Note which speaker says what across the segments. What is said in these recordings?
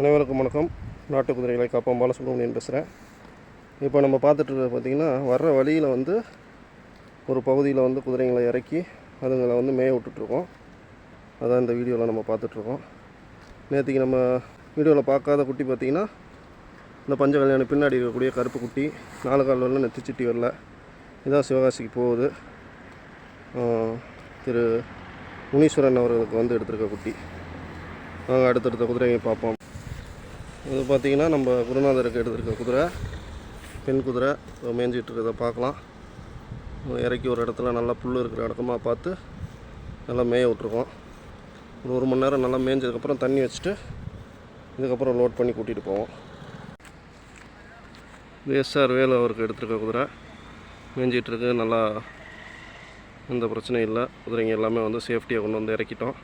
Speaker 1: அனைவருக்கும் வணக்கம். நாட்டு குதிரைகளை காப்போம். பாலசுப்ரமணியன் பேசுகிறேன் இப்போ நம்ம பார்த்துட்டு பார்த்திங்கன்னா வர்ற வழியில் வந்து ஒரு பகுதியில் வந்து குதிரைங்களை இறக்கி அதுங்களை வந்து மேய விட்டுட்ருக்கோம் அதான் இந்த வீடியோவில் நம்ம பார்த்துட்ருக்கோம் நேற்றுக்கு நம்ம வீடியோவில் பார்க்காத குட்டி பார்த்திங்கன்னா இந்த பஞ்ச கல்யாணம் பின்னாடி இருக்கக்கூடிய கருப்பு குட்டி நாலு கால் வரல நெத்திச்சிட்டி வரல. இதான் சிவகாசிக்கு போகுது. திரு முனீஸ்வரன் அவர்களுக்கு வந்து எடுத்திருக்க குட்டி. நாங்கள் அடுத்தடுத்த குதிரையை பார்ப்போம். இது பார்த்தீங்கன்னா நம்ம குருநாதருக்கு எடுத்திருக்க குதிரை பெண் குதிரை. இப்போ மேய்ஞ்சிட்டு இருக்கிறத பார்க்கலாம் இறக்கி ஒரு இடத்துல நல்லா புல் இருக்கிற இடமா பார்த்து நல்லா மேய விட்ருக்கோம் ஒரு ஒரு மணி நேரம் நல்லா மேய்ஞ்சதுக்கப்புறம் தண்ணி வச்சுட்டு இதுக்கப்புறம் லோட் பண்ணி கூட்டிகிட்டு போவோம். இது எஸ்ஆர் வேலு அவருக்கு எடுத்திருக்க குதிரை. மேய்ஞ்சிட்டு நல்லா எந்த பிரச்சனையும் இல்லை. குதிரைங்க எல்லாமே வந்து சேஃப்டியாக கொண்டு வந்து இறக்கிட்டோம்.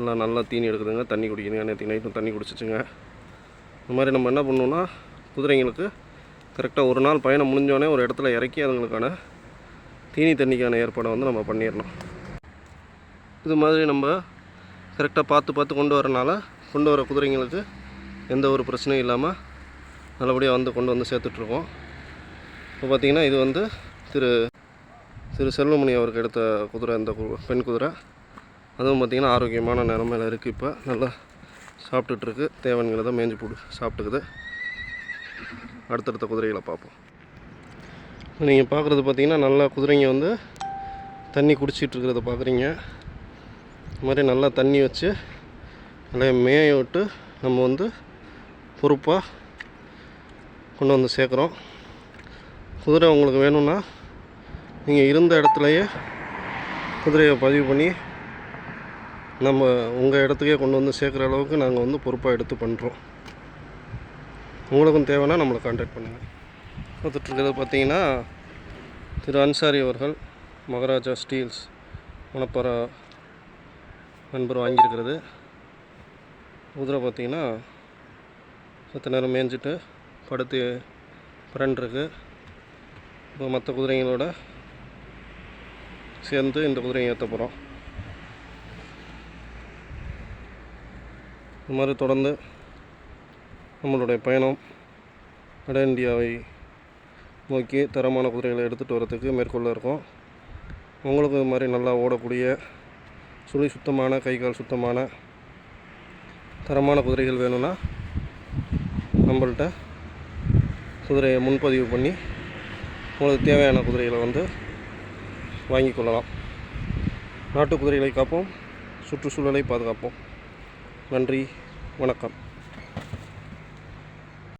Speaker 1: எல்லாம் நல்லா தீனி எடுக்குதுங்க. தண்ணி குடிக்குதுங்க நேற்று நைட்டும் தண்ணி குடிச்சிச்சுங்க. இந்த மாதிரி நம்ம என்ன பண்ணணும்னா குதிரைங்களுக்கு கரெக்டாக ஒரு நாள் பயணம் முடிஞ்சோடனே ஒரு இடத்துல இறக்கி அதுங்களுக்கான தீனி தண்ணிக்கான ஏற்பாடை வந்து நம்ம பண்ணிடணும். இது மாதிரி நம்ம கரெக்டாக பார்த்து பார்த்து கொண்டு வரனால கொண்டு வர குதிரைங்களுக்கு எந்த ஒரு பிரச்சனையும் இல்லாமல் நல்லபடியாக வந்து கொண்டு வந்து சேர்த்துட்ருக்கோம். இப்போ பார்த்திங்கன்னா இது வந்து திரு திரு செல்வமணி அவருக்கு எடுத்த குதிரை இந்த கு- பெண் குதிரை. அதுவும் பார்த்திங்கன்னா ஆரோக்கியமான நிலமையில் இருக்குது இப்போ. நல்லா சாப்பிட்டுட்ருக்கு. தேவன்களை தான் மேய்ஞ்சி போட்டு சாப்பிட்டுக்குது. அடுத்தடுத்த குதிரைகளை பார்ப்போம். நீங்கள் பார்க்குறது பார்த்திங்கன்னா நல்லா குதிரைங்க வந்து தண்ணி குடிச்சிட்டு இருக்கிறத பார்க்குறீங்க. இது மாதிரி நல்லா தண்ணி வச்சு நல்லா மேய விட்டு நம்ம வந்து பொறுப்பாக கொண்டு வந்து சேர்க்குறோம். குதிரை உங்களுக்கு வேணும்னா நீங்கள் இருந்த இடத்துலையே குதிரையை பதிவு பண்ணி நம்ம உங்கள் இடத்துக்கே கொண்டு வந்து சேர்க்குற அளவுக்கு நாங்கள் வந்து பொறுப்பாக எடுத்து பண்ணுறோம் உங்களுக்கும் தேவைன்னா நம்மளை காண்டாக்ட் பண்ணுங்கள் பார்த்துட்ருக்கிறது பார்த்தீங்கன்னா திரு அன்சாரி அவர்கள் மகாராஜா ஸ்டீல்ஸ் மணப்பாறை நண்பர் வாங்கியிருக்கிறது. குதிரை பார்த்தீங்கன்னா சத்த நேரம் மேய்ஞ்சிட்டு படுத்து பிறண்டிருக்கு. இப்போ மற்ற குதிரைங்களோட சேர்ந்து இந்த குதிரையை ஏற்ற போகிறோம் இது மாதிரி தொடர்ந்து நம்மளுடைய பயணம் வட இந்தியாவை நோக்கி தரமான குதிரைகளை எடுத்துகிட்டு வரதுக்கு மேற்கொள்ள இருக்கும். உங்களுக்கு இது மாதிரி நல்லா ஓடக்கூடிய சுழி சுத்தமான கை கால் சுத்தமான தரமான குதிரைகள் வேணும்னா நம்மள்கிட்ட குதிரையை முன்பதிவு பண்ணி உங்களுக்கு தேவையான குதிரைகளை வந்து வாங்கி கொள்ளலாம். நாட்டு குதிரைகளை காப்போம் சுற்றுச்சூழலை பாதுகாப்போம். நன்றி வணக்கம்.